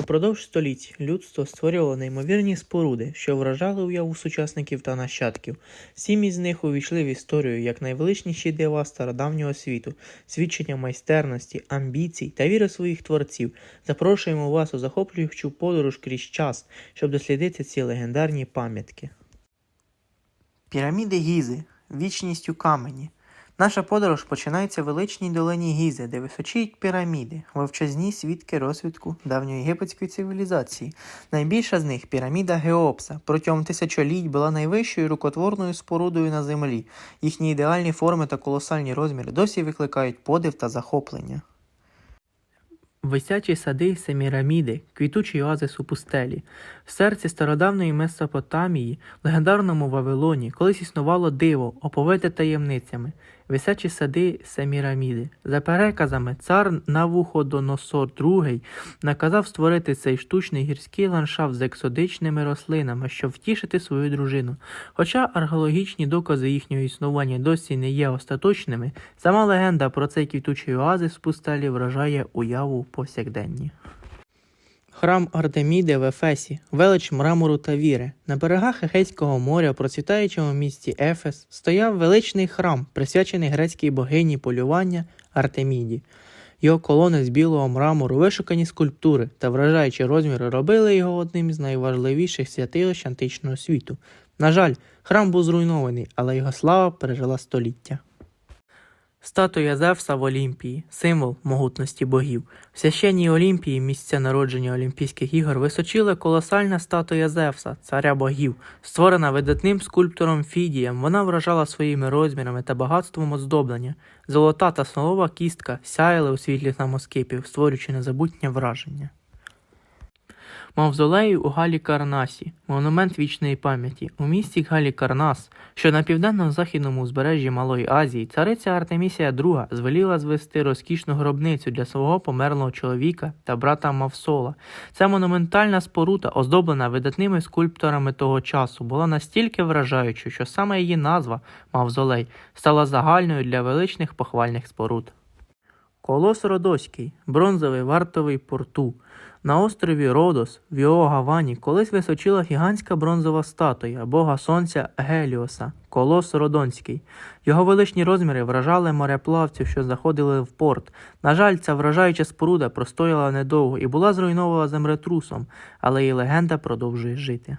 Упродовж століть людство створювало неймовірні споруди, що вражали уяву сучасників та нащадків. Сім із них увійшли в історію як найвеличніші дива стародавнього світу, свідчення майстерності, амбіцій та віри своїх творців. Запрошуємо вас у захоплюючу подорож крізь час, щоб дослідити ці легендарні пам'ятки. Піраміди Гізи, вічність у камені. Наша подорож починається в величній долині Гізи, де височіють піраміди, вовчазні свідки розвитку давньої єгипетської цивілізації. Найбільша з них піраміда Геопса. Протягом тисячоліть була найвищою рукотворною спорудою на землі. Їхні ідеальні форми та колосальні розміри досі викликають подив та захоплення. Висячі сади Семіраміди, квітучий оазис у пустелі. В серці стародавної Месопотамії, легендарному Вавилоні, колись існувало диво, оповите таємницями. Висячі сади Семіраміди. За переказами, цар Навуходоносор II наказав створити цей штучний гірський ландшафт з екзотичними рослинами, щоб втішити свою дружину. Хоча археологічні докази їхнього існування досі не є остаточними, сама легенда про цей квітучий оазис в пустелі вражає уяву повсякденні. Храм Артеміди в Ефесі, велич мрамору та віри. На берегах Егейського моря, процвітаючому місті Ефес, стояв величний храм, присвячений грецькій богині полювання Артеміді. Його колони з білого мрамору, вишукані скульптури та вражаючі розміри робили його одним із найважливіших святилищ античного світу. На жаль, храм був зруйнований, але його слава пережила століття. Статуя Зевса в Олімпії символ могутності богів. В священній Олімпії, місця народження Олімпійських ігор, височила колосальна статуя Зевса, царя богів, створена видатним скульптором Фідієм. Вона вражала своїми розмірами та багатством оздоблення. Золота та смолова кістка сяяли у світлі самоскипів, створюючи незабутнє враження. Мавзолею у Галі Карнасі, монумент вічної пам'яті. У місті Галі Карнас, що на південно-західному узбережжі Малої Азії, цариця Артемісія II звеліла звести розкішну гробницю для свого померлого чоловіка та брата Мавсола. Ця монументальна споруда, оздоблена видатними скульпторами того часу, була настільки вражаючою, що саме її назва Мавзолей стала загальною для величних похвальних споруд. Колос Родоський, бронзовий вартовий порту. На острові Родос в його Гавані колись височила гігантська бронзова статуя бога сонця Геліоса, Колос Родонський. Його величні розміри вражали мореплавців, що заходили в порт. На жаль, ця вражаюча споруда простояла недовго і була зруйнована землетрусом, але її легенда продовжує жити.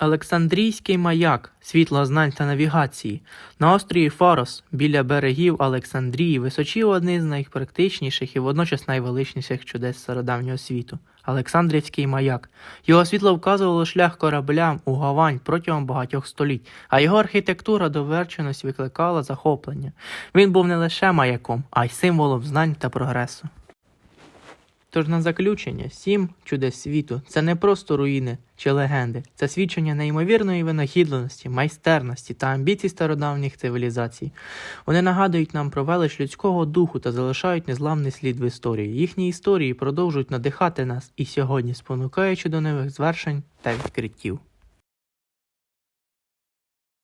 Олександрійський маяк, світло знань та навігації. На острові Фарос, біля берегів Олександрії, височив один з найпрактичніших і водночас найвеличніших чудес стародавнього світу Олександрівський маяк. Його світло вказувало шлях кораблям у Гавань протягом багатьох століть, а його архітектура доверченість викликала захоплення. Він був не лише маяком, а й символом знань та прогресу. Тож на заключення, сім чудес світу це не просто руїни чи легенди, це свідчення неймовірної винахідленості, майстерності та амбіцій стародавніх цивілізацій. Вони нагадують нам про велич людського духу та залишають незламний слід в історії. Їхні історії продовжують надихати нас і сьогодні, спонукаючи до нових звершень та відкриттів.